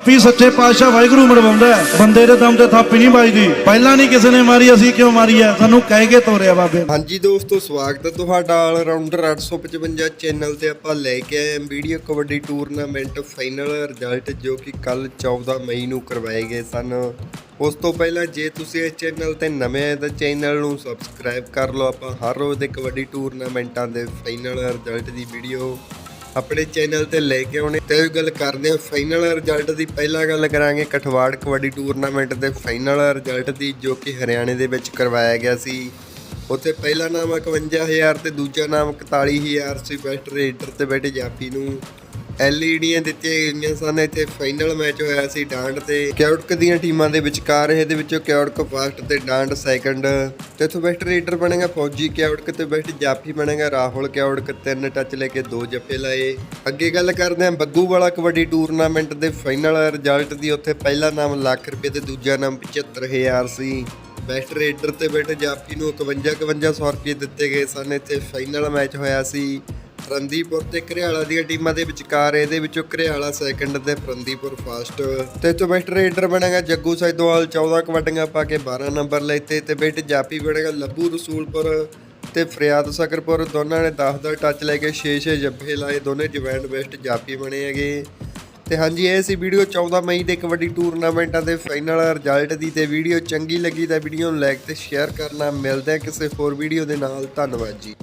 ਵੀ ਸੱਚੇ ਪਾਤਸ਼ਾਹ ਵਾਹਿਗੁਰੂ ਮਰਵਾਉਂਦਾ ਬੰਦੇ ਦੇ ਦਮ ਤੇ ਥਾਪੀ ਨਹੀਂ ਵੱਜਦੀ। ਪਹਿਲਾਂ ਨਹੀਂ ਕਿਸੇ ਨੇ ਮਾਰੀ, ਅਸੀਂ ਕਿਉਂ ਮਾਰੀ ਹੈ? ਸਾਨੂੰ ਕਹਿ ਕੇ ਤੋਰਿਆ ਬਾਬੇ। ਹਾਂਜੀ ਦੋਸਤੋ, ਸਵਾਗਤ ਹੈ ਤੁਹਾਡਾ ਆਲ ਰਾਉਂਡਰ 855 ਚੈਨਲ ਤੇ ਆਪਾਂ ਲੈ ਕੇ ਆਏ ਹਾਂ video kabaddi tournament final result ਜੋ ਕਿ ਕੱਲ 14 ਮਈ ਨੂੰ ਕਰਵਾਏ ਗਏ ਸਨ। ਉਸ ਤੋਂ ਪਹਿਲਾਂ ਜੇ ਤੁਸੀਂ ਇਸ ਚੈਨਲ ਤੇ ਨਵੇਂ ਆਏ ਤਾਂ ਚੈਨਲ ਨੂੰ ਸਬਸਕ੍ਰਾਈਬ ਕਰ ਲਓ। ਆਪਾਂ ਹਰ ਰੋਜ਼ ਦੇ ਕਬੱਡੀ ਟੂਰਨਾਮੈਂਟਾਂ ਦੇ ਫਾਈਨਲ ਰਿਜ਼ਲਟ ਦੀ ਵੀਡੀਓ ਆਪਣੇ ਚੈਨਲ ਤੇ ਲੈ ਕੇ ਆਉਣੇ ਤੇ ਗੱਲ ਕਰਦੇ ਹਾਂ ਫਾਈਨਲ ਰਿਜ਼ਲਟ ਦੀ। ਪਹਿਲਾਂ ਗੱਲ ਕਰਾਂਗੇ ਕਠਵਾੜ ਕਬੱਡੀ ਟੂਰਨਾਮੈਂਟ ਦੇ ਫਾਈਨਲ ਰਿਜ਼ਲਟ ਦੀ, ਜੋ ਕਿ ਹਰਿਆਣੇ ਦੇ ਵਿੱਚ ਕਰਵਾਇਆ ਗਿਆ ਸੀ। ਉੱਥੇ ਪਹਿਲਾ ਨਾਮ 51000 ਤੇ ਦੂਜਾ ਨਾਮ 41000 ਸੀ, ਬੈਸਟ ਰੇਡਰ ਤੇ ਬੈਠੇ ਜਾਫੀ ਨੂੰ। ਐਲਈਡੀਆਂ ਦਿੱਤੀਆਂ ਗਈਆਂ ਸਨ। ਇੱਥੇ ਫਾਈਨਲ ਮੈਚ ਹੋਇਆ ਸੀ ਡਾਂਡ ਤੇ। ਕਿਉੜਕ ਦੀਆਂ ਟੀਮਾਂ ਦੇ ਵਿਚਕਾਰ ਇਹਦੇ ਵਿੱਚੋਂ ਕਿਉੜਕ ਫਸਟ ਤੇ ਡਾਂਡ ਸੈਕੰਡ ਤੇ ਇੱਥੋਂ ਬੈਸਟ ਰੇਡਰ ਬਣੇਗਾ ਫੌਜੀ ਕਿਉੜਕ ਤੇ ਬੈਸਟ ਜਾਫੀ ਬਣੇਗਾ ਰਾਹੁਲ ਕਿਉੜਕ ਤਿੰਨ ਟੱਚ ਲੈ ਕੇ ਦੋ ਜੱਫੇ ਲਾਏ। ਅੱਗੇ ਗੱਲ ਕਰਦੇ ਹਾਂ ਬੱਗੂ ਵਾਲਾ ਕਬੱਡੀ ਟੂਰਨਾਮੈਂਟ ਦੇ ਫਾਈਨਲ ਰਿਜ਼ਲਟ ਦੀ। ਉੱਥੇ ਪਹਿਲਾ ਨਾਮ ਲੱਖ ਰੁਪਏ ਤੇ ਦੂਜਾ ਨਾਮ 75000 ਸੀ। ਬੈਸਟ ਰੇਡਰ ਤੇ ਬੈਠੇ ਜਾਫੀ ਨੂੰ 51 5100 ਰੁਪਏ ਦਿੱਤੇ ਗਏ ਸਨ। ਇੱਥੇ ਫਾਈਨਲ ਮੈਚ ਹੋਇਆ ਸੀ। ਫਰੰਦੀਪੁਰ ਤੇ ਘਰਿਆਲਾ ਦੀਆਂ ਟੀਮਾਂ ਦੇ ਵਿਚਕਾਰ ਇਹਦੇ ਵਿੱਚੋਂ ਘਰਿਆਲਾ ਸੈਕੰਡ ਤੇ ਫਰੰਦੀਪੁਰ ਫਸਟ ਤੇ ਇੱਥੋਂ ਬੈਸਟ ਰੇਡਰ ਬਣੇਗਾ ਜੱਗੂ ਸੈਦੋਵਾਲ 14 ਕਬੱਡੀਆਂ ਪਾ ਕੇ 12 ਨੰਬਰ ਲੈਤੇ ਤੇ ਬੈਠ ਜਾਪੀ ਬਣੇਗਾ ਲੱਭੂ ਰਸੂਲਪੁਰ ਤੇ ਫਰਿਆਦ ਸਕਰਪੁਰ। ਦੋਨਾਂ ਨੇ 10 ਦਾ ਟੱਚ ਲੈ ਕੇ 6-6 ਜੱਫੇ ਲਾਏ, ਦੋਨੇ ਜਵੈਂਡ ਬੈਸਟ ਜਾਪੀ ਬਣੇ ਹੈਗੇ। ਤੇ ਹਾਂਜੀ, ਇਹ ਸੀ ਵੀਡੀਓ 14 ਮਈ ਦੇ ਕਬੱਡੀ ਟੂਰਨਾਮੈਂਟਾਂ ਦੇ ਫਾਈਨਲ ਰਿਜ਼ਲਟ ਦੀ ਤੇ ਵੀਡੀਓ ਚੰਗੀ ਲੱਗੀ ਤਾਂ ਵੀਡੀਓ ਨੂੰ ਲਾਈਕ ਤੇ ਸ਼ੇਅਰ ਕਰਨਾ। ਮਿਲਦੇ ਆ ਕਿਸੇ ਹੋਰ ਵੀਡੀਓ ਦੇ ਨਾਲ। ਧੰਨਵਾਦ ਜੀ।